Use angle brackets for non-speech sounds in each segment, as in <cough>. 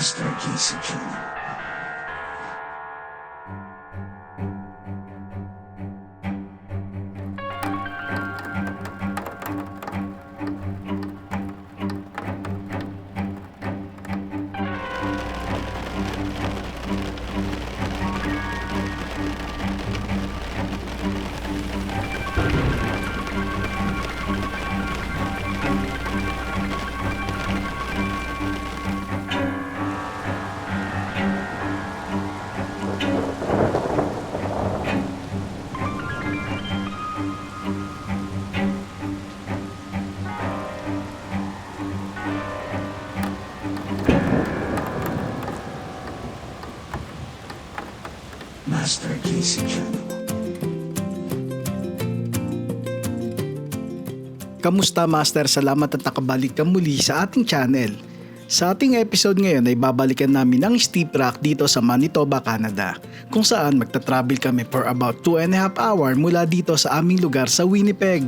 Master Casey Master Casey Channel. Kamusta Master? Salamat at nakabalik ka muli sa ating channel. Sa ating episode ngayon ay babalikan namin ang steep rock dito sa Manitoba, Canada kung saan magta-travel kami for about 2 and a half hour mula dito sa aming lugar sa Winnipeg.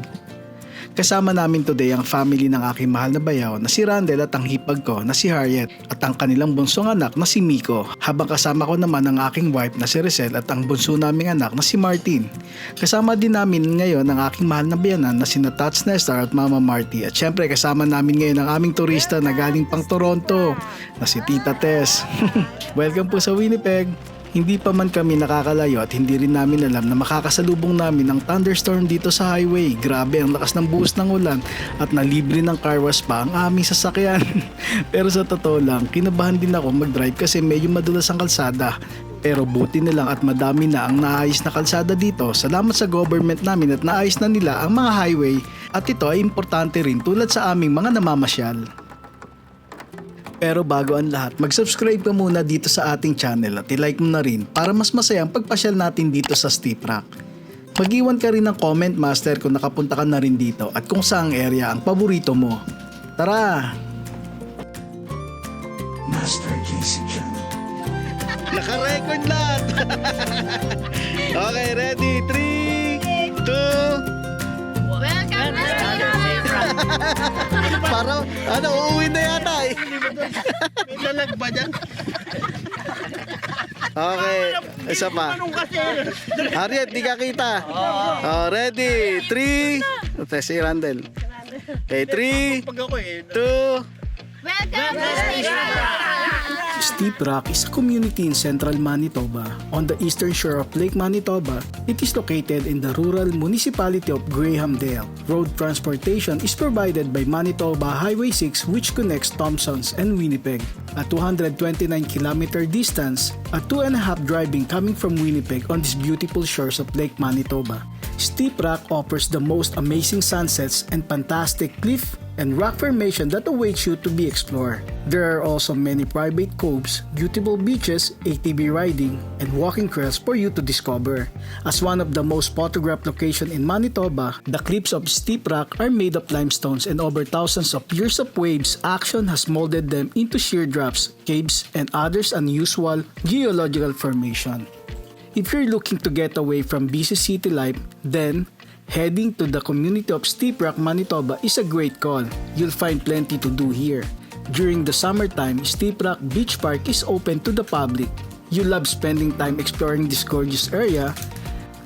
Kasama namin today ang family ng aking mahal na bayaw na si Randall at ang hipag ko na si Harriet at ang kanilang bunsong anak na si Miko habang kasama ko naman ang aking wife na si Rizel at ang bunso naming anak na si Martin. Kasama din namin ngayon ang aking mahal na bayanan na si Tats Nestor at Mama Marty at syempre kasama namin ngayon ang aming turista na galing pang Toronto na si Tita Tess. <laughs> Welcome po sa Winnipeg! Hindi pa man kami nakakalayo at hindi rin namin alam na makakasalubong namin ang thunderstorm dito sa highway. Grabe ang lakas ng buhos ng ulan at nalibre ng car wash pa ang aming sasakyan. <laughs> Pero sa totoo lang, kinabahan din ako mag-drive kasi medyo madulas ang kalsada. Pero buti na lang at madami na ang naayos na kalsada dito. Salamat sa government namin at naayos na nila ang mga highway at ito ay importante rin tulad sa aming mga namamasyal. Pero bago ang lahat, mag-subscribe ka muna dito sa ating channel at i-like mo na rin para mas masaya ang pagpasyal natin dito sa Steep Rock. Mag-iwan ka rin ng comment master kung nakapunta ka na rin dito at kung saang area ang paborito mo. Tara! Master Casey Channel. Naka-record lahat! <laughs> okay, ready? 3, Parang, ano, uuwi na yata eh. May lalag ba dyan? Okay, isa pa. Harriet, di ka kita. Oh, ready? 3, Ito si Randall. Okay, 3, Pag ako eh. 2, Welcome to Steve Steep Rock is a community in central Manitoba. On the eastern shore of Lake Manitoba, it is located in the rural municipality of Grahamdale. Road transportation is provided by Manitoba Highway 6 which connects Thompsons and Winnipeg. A 229 kilometer distance, a two and a half driving coming from Winnipeg on these beautiful shores of Lake Manitoba. Steep Rock offers the most amazing sunsets and fantastic cliff and rock formation that awaits you to be explored. There are also many private coves, beautiful beaches, ATV riding, and walking trails for you to discover. As one of the most photographed locations in Manitoba, the cliffs of Steep Rock are made of limestones and over thousands of years of waves action has molded them into sheer drops, caves, and others unusual geological formation. If you're looking to get away from busy city life, then heading to the community of Steep Rock, Manitoba is a great call. You'll find plenty to do here. During the summertime, Steep Rock Beach Park is open to the public. You love spending time exploring this gorgeous area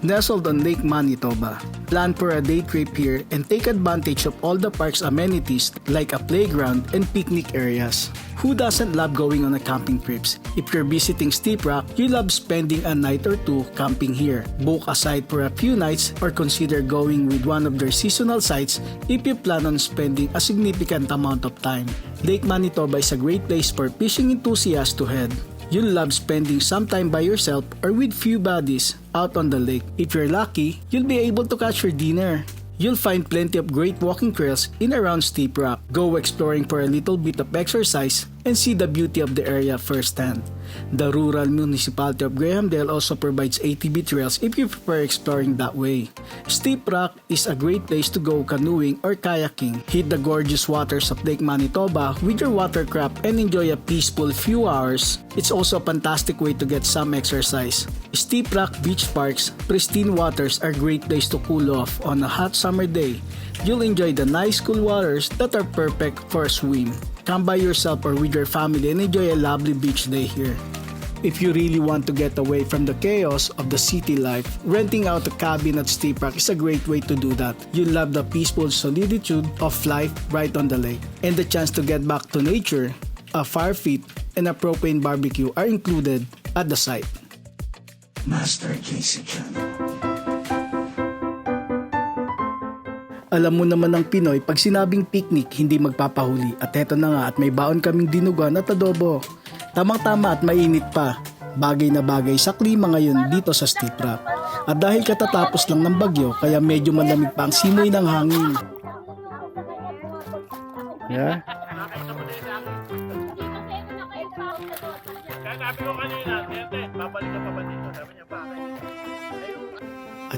nestled on Lake Manitoba. Plan for a day trip here and take advantage of all the park's amenities like a playground and picnic areas. Who doesn't love going on a camping trips? If you're visiting Steep Rock, you love spending a night or two camping here. Book a site for a few nights or consider going with one of their seasonal sites if you plan on spending a significant amount of time. Lake Manitoba is a great place for fishing enthusiasts to head. You'll love spending some time by yourself or with few buddies out on the lake. If you're lucky, you'll be able to catch your dinner. You'll find plenty of great walking trails in around Steep Rock. Go exploring for a little bit of exercise and see the beauty of the area firsthand. The rural municipality of Grahamdale also provides ATV trails if you prefer exploring that way. Steep Rock is a great place to go canoeing or kayaking. Hit the gorgeous waters of Lake Manitoba with your watercraft and enjoy a peaceful few hours. It's also a fantastic way to get some exercise. Steep Rock Beach Park's pristine waters are great place to cool off on a hot summer day. You'll enjoy the nice cool waters that are perfect for a swim. Come by yourself or with your family and enjoy a lovely beach day here. If you really want to get away from the chaos of the city life, renting out a cabin at Steep Rock is a great way to do that. You'll love the peaceful solitude of life right on the lake. And the chance to get back to nature, a fire pit, and a propane barbecue are included at the site. Master Casey Channel. Alam mo naman ng Pinoy, pag sinabing picnic, hindi magpapahuli. At eto na nga, at may baon kaming dinugan at adobo. Tamang-tama at mainit pa. Bagay na bagay sa klima ngayon dito sa Steep Rock. At dahil katatapos lang ng bagyo, kaya medyo malamig pa ang simoy ng hangin. Yeah.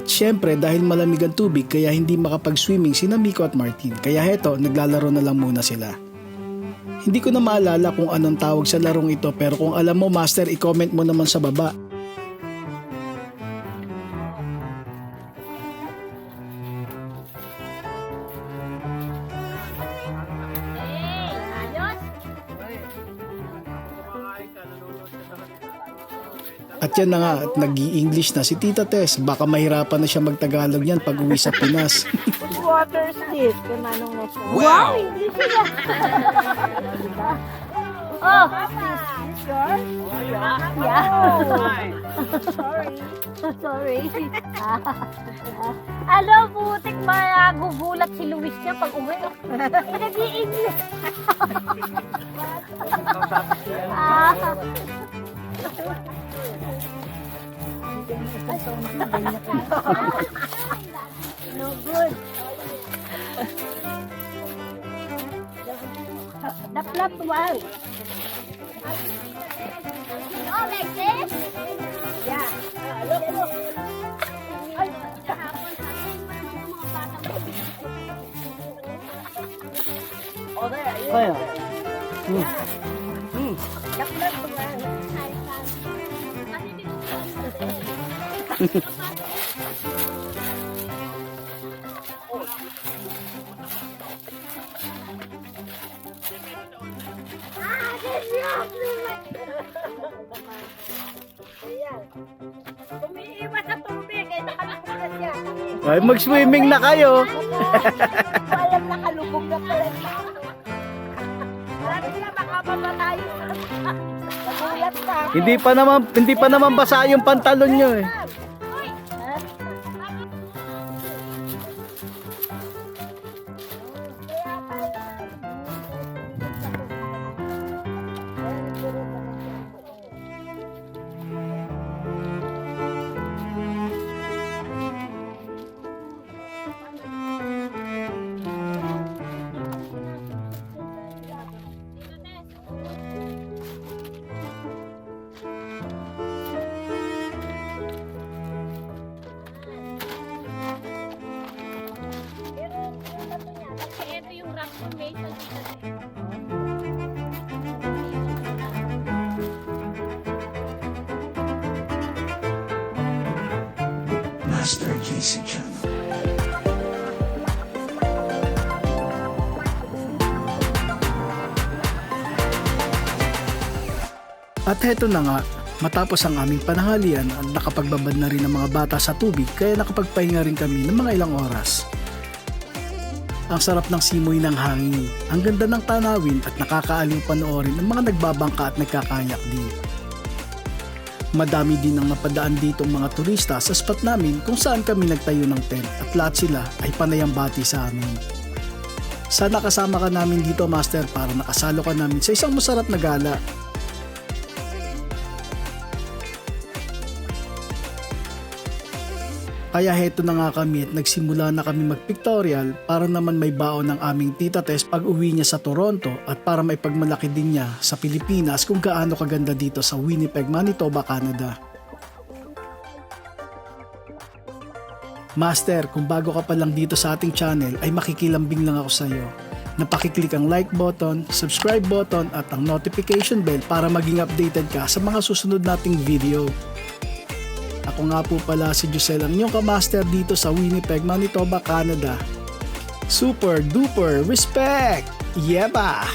At syempre dahil malamig ang tubig kaya hindi makapag-swimming sina Miko at Martin. Kaya heto, naglalaro na lang muna sila. Hindi ko na maalala kung anong tawag sa larong ito pero kung alam mo master, i-comment mo naman sa baba. At yan na nga, at nag english na si Tita Tess. Baka mahirapan na siya magtagalog yan pag uwi sa Pinas. <laughs> Water stick. Kaya manong na siya. Wow! English sila. oh! Is yours? Yeah. Sorry. <laughs> Sorry. <laughs> Alam, putik magugulat si Luis niya pag uwi. Eh, nag-i-English. ah. No good. The flat one. Oh, like this? Yeah. Uh, look, look. Ay, kahapon. Oh, there. Yeah. The flat one. Ah, Umiiwas sa tubig, eh, siya. Ay, mag-swimming na kayo. Alam nakalubog na pala. Sabi tayo. Nagulat. Hindi pa naman hindi pa naman basa yung pantalon nyo eh. Master Casey Channel. At heto na nga, matapos ang aming panahalian at nakapagbabad na rin ang mga bata sa tubig kaya nakapagpahinga rin kami ng mga ilang oras. Ang sarap ng simoy ng hangin, ang ganda ng tanawin at nakakaaliw panoorin ang mga nagbabangka at nagkakayak din. Madami din ang napadaan dito mga turista sa spot namin kung saan kami nagtayo ng tent at lahat sila ay panayang bati sa amin. Sana kasama ka namin dito master para nakasalo ka namin sa isang masarap na gala Kaya heto na nga kami at nagsimula na kami mag-pictorial para naman may baon ng aming tita Tess pag uwi niya sa Toronto at para may pagmalaki din niya sa Pilipinas kung gaano kaganda dito sa Winnipeg, Manitoba, Canada. Master, kung bago ka pa lang dito sa ating channel ay makikilambing lang ako sa iyo. Napakiclick ang like button, subscribe button at ang notification bell para maging updated ka sa mga susunod nating video. Ako nga po pala si Giselle ang inyong kamaster dito sa Winnipeg, Manitoba, Canada. Super duper respect! Yeba!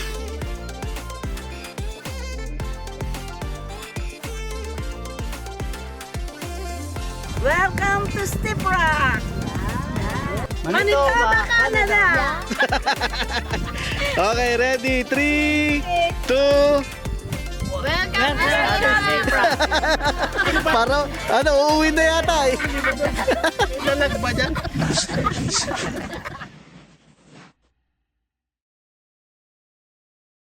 Welcome to Step Rock! Manitoba Canada! <laughs> <laughs> okay, ready? 3, 2, Parang, ano, uuwi na yata eh. Master Casey Channel.